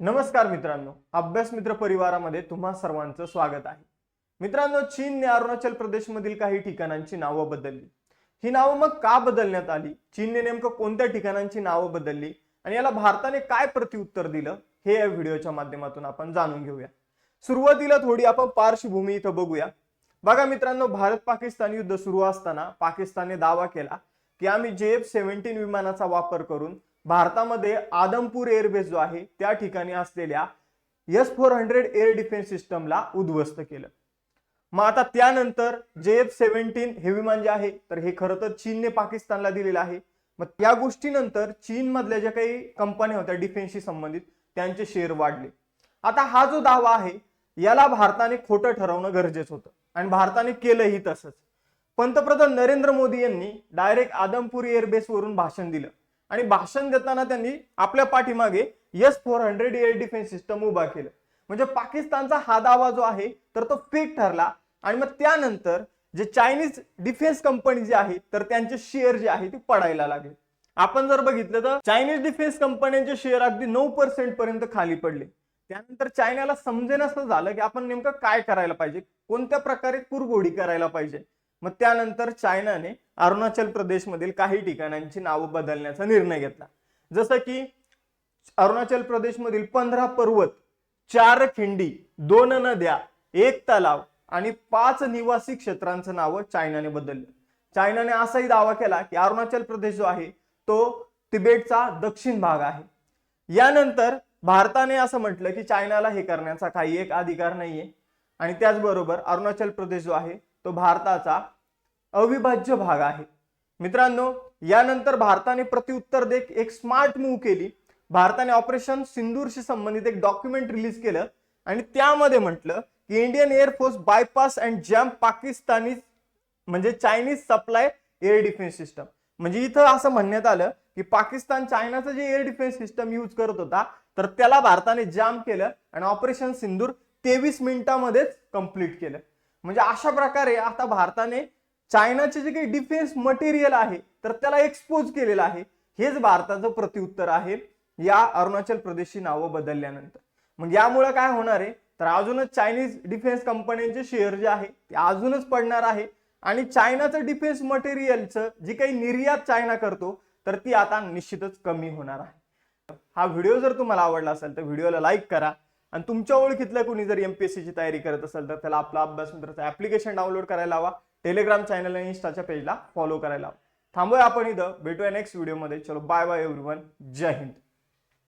नमस्कार मित्रांनो अभ्यास मित्र परिवारामध्ये तुम्हा सर्वांचं स्वागत आहे. मित्रांनो चीनने अरुणाचल प्रदेशमधील काही ठिकाणांची नावं बदलली. ही नावं मग का बदलण्यात आली? चीनने नेमकं कोणत्या ठिकाणांची नावं बदलली? आणि याला भारताने काय प्रत्युत्तर दिलं? हे या व्हिडिओच्या माध्यमातून आपण जाणून घेऊया. सुरुवातीला थोडी आपण पार्श्वभूमी इथं बघूया. बघा मित्रांनो भारत पाकिस्तान युद्ध सुरू असताना पाकिस्तानने दावा केला की आम्ही जे एफ सेव्हन्टीन विमानाचा वापर करून भारतामध्ये आदमपूर एअरबेस जो आहे त्या ठिकाणी असलेल्या S four hundred air defence सिस्टमला उद्ध्वस्त केलं. मग आता त्यानंतर जे एफ सेव्हन्टीन हे विमान जे आहे तर हे खरं तर चीनने पाकिस्तानला दिलेलं आहे. मग त्या गोष्टीनंतर चीन मधल्या ज्या काही कंपन्या होत्या डिफेन्सशी संबंधित त्यांचे शेअर वाढले. आता हा जो दावा आहे याला भारताने खोटं ठरवणं गरजेचं होतं. आणि भारताने केलंही तसंच. पंतप्रधान नरेंद्र मोदी यांनी डायरेक्ट आदमपूर एअरबेस वरून भाषण दिलं. आणि भाषण देताना त्यांनी आपल्या पाठीमागे S four hundred air defence system उभा केलं. म्हणजे पाकिस्तानचा हा दावा जो आहे तर तो फेक ठरला. आणि मग त्यानंतर जे चायनीज डिफेन्स कंपनी जी आहे तर त्यांचे शेअर जे आहे ते पडायला लागले. आपण जर बघितलं तर चायनीज डिफेन्स कंपन्यांचे शेअर अगदी नऊ पर्सेंट पर्यंत खाली पडले. त्यानंतर चायनाला समजेनच झालं की आपण नेमकं काय करायला पाहिजे? कोणत्या प्रकारे कुरघोडी करायला पाहिजे? मग त्यानंतर चायनाने अरुणाचल प्रदेशमधील काही ठिकाणांची नावं बदलण्याचा निर्णय घेतला. जसं की अरुणाचल प्रदेशमधील पंधरा पर्वत चार खिंडी दोन नद्या एक तलाव आणि पाच निवासी क्षेत्रांचं नाव चायनाने बदललं. चायनाने असाही दावा केला की अरुणाचल प्रदेश जो आहे तो तिबेटचा दक्षिण भाग आहे. यानंतर भारताने असं म्हटलं की चायनाला हे करण्याचा काही एक अधिकार नाहीये आणि त्याचबरोबर अरुणाचल प्रदेश जो आहे तो भारताचा अविभाज्य भाग आहे. मित्रांनो यानंतर भारताने प्रत्युत्तर देत एक स्मार्ट मूव्ह केली. भारताने ऑपरेशन सिंदूरशी संबंधित एक डॉक्युमेंट रिलीज केलं आणि त्यामध्ये म्हटलं की Indian air force bypass and jam Pakistani म्हणजे Chinese supply air defence system म्हणजे इथं असं म्हणण्यात आलं की पाकिस्तान चायनाचं जे एअर डिफेन्स सिस्टम यूज करत होता तर त्याला भारताने जाम केलं आणि ऑपरेशन सिंदूर तेवीस मिनिटांमध्येच कंप्लीट केलं. म्हणजे अशा प्रकारे आता भारताने चायनाचे जे काही डिफेन्स मटेरियल आहे तर त्याला एक्सपोज केलेलं आहे. हेच भारताचं प्रत्युत्तर आहे या अरुणाचल प्रदेशची नावं बदलल्यानंतर. मग यामुळे काय होणार आहे? तर अजूनच चायनीज डिफेन्स कंपन्यांचे शेअर जे आहे ते अजूनच पडणार आहे. आणि चायनाचं डिफेन्स मटेरियलचं जी काही निर्यात चायना करतो तर ती आता निश्चितच कमी होणार आहे. हा व्हिडिओ जर तुम्हाला आवडला असेल तर व्हिडिओला लाईक करा. आणि तुमच्या ओळखीतल्या कोणी जर एमपीएससीची तयारी करत असेल तर त्याला आपला अभ्यास मित्राचं ऍप्लिकेशन डाउनलोड करायला हवा टेलिग्राम चॅनल आणि इन्स्टाच्या पेजला फॉलो करायला हवा थांबूया आपण इथं. भेटूया नेक्स्ट व्हिडिओमध्ये चलो बाय बाय एव्हरीवन जय हिंद.